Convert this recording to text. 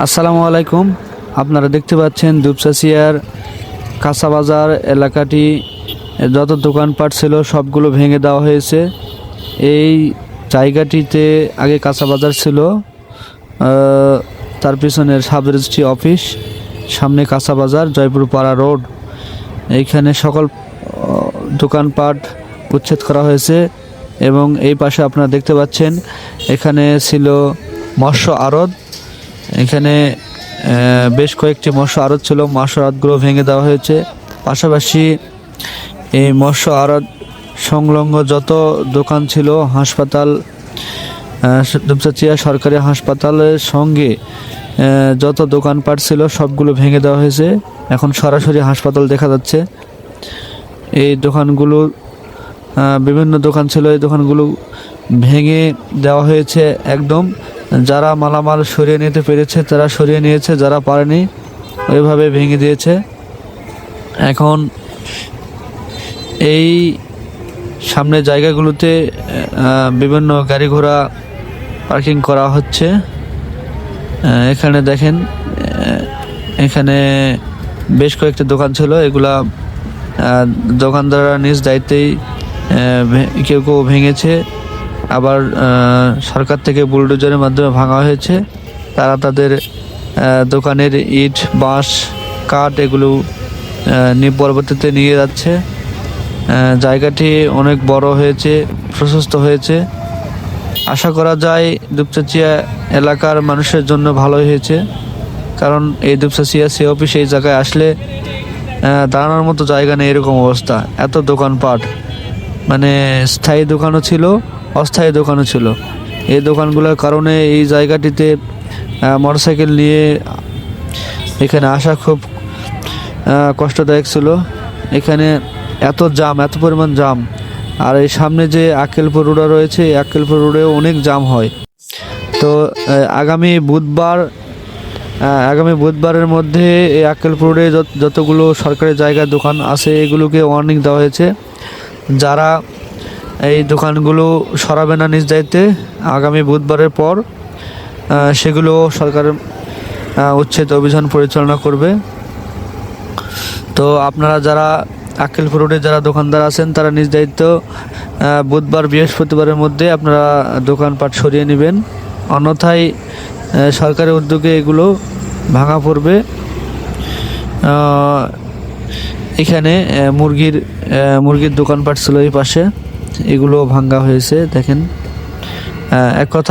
আসসালামু আলাইকুম। আপনারা দেখতে পাচ্ছেন দুপসাসিয়ার কাঁচা বাজার এলাকাটি। যত দোকানপাট ছিল সবগুলো ভেঙে দেওয়া হয়েছে। এই জায়গাটিতে আগে কাঁচা বাজার ছিল। তার পিছনের সাব অফিস, সামনে কাঁচা বাজার, জয়পুর পাড়া রোড। এইখানে সকল দোকানপাট উচ্ছেদ করা হয়েছে এবং এই পাশে আপনারা দেখতে পাচ্ছেন, এখানে ছিল মৎস্য আড়ত। এখানে বেশ কয়েকটি মৎস্য আড়ত ছিল। মৎস্য আড়তগুলো ভেঙে দেওয়া হয়েছে। পাশাপাশি এই মৎস্য আড়ত সংলগ্ন যত দোকান ছিল, হাসপাতাল দুপচাচিয়া সরকারি হাসপাতালের সঙ্গে যত দোকানপাট ছিল, সবগুলো ভেঙে দেওয়া হয়েছে। এখন সরাসরি হাসপাতাল দেখা যাচ্ছে। এই দোকানগুলো বিভিন্ন দোকান ছিল, এই দোকানগুলো ভেঙে দেওয়া হয়েছে একদম। যারা মালামাল সরিয়ে নিতে পেরেছে, তারা সরিয়ে নিয়েছে, যারা পারেনি, ওইভাবে ভেঙে দিয়েছে। এখন এই সামনে জায়গাগুলোতে বিভিন্ন গাড়ি ঘোড়া পার্কিং করা হচ্ছে। এখানে দেখেন এখানে বেশ কয়েকটি দোকান ছিল। এগুলা দোকানদাররা নিজ দায়িত্বেই কেউ কেউ ভেঙেছে। আবার সরকার থেকে বুলডোজারের মাধ্যমে ভাঙা হয়েছে। তারা তাদের দোকানের ইট, বাঁশ, কাঠ এগুলো পরবর্তীতে নিয়ে যাচ্ছে। জায়গাটি অনেক বড় হয়েছে, প্রশস্ত হয়েছে। আশা করা যায় দুপচাচিয়া এলাকার মানুষের জন্য ভালো হয়েছে। কারণ এই দুপচাচিয়া সে অফিস, এই জায়গায় আসলে দাঁড়ানোর মতো জায়গা নেই এরকম অবস্থা। এত দোকানপাট। মানে স্থায়ী দোকানও ছিল অস্থায়ী দোকানও ছিল। এই দোকানগুলোর কারণে এই জায়গাটিতে মোটরসাইকেল নিয়ে এখানে আসা খুব কষ্টদায়ক ছিল। এখানে এত জাম, এত পরিমাণ জাম। আর এই সামনে যে আক্কেলপুর রোড রয়েছে, এই আক্কেলপুর রোডেও অনেক জাম হয়। তো আগামী বুধবার আগামী বুধবারের মধ্যে এই আক্কেলপুর রোডে যত- যতগুলো সরকারি জায়গার দোকান আছে, এগুলোকে ওয়ার্নিং দেওয়া হয়েছে। যারা এই দোকানগুলো সরাবে না নিজ দায়িত্বে। আগামী বুধবারের পর সেগুলো সরকার উচ্ছেদ অভিযান পরিচালনা করবে। তো আপনারা যারা আক্কেলপুর রোডে যারা দোকানদার আছেন, তারা নিজ দায়িত্ব বুধবার, বৃহস্পতিবারের মধ্যে আপনারা দোকানপাট সরিয়ে নেবেন। অন্যথায় সরকারের উদ্যোগে এগুলো ভাঙা পড়বে। এখানে মুরগির মুরগির দোকানপাট ছিল এই পাশে। এগুলো ভাঙ্গা হয়েছে দেখেন। এক কথায়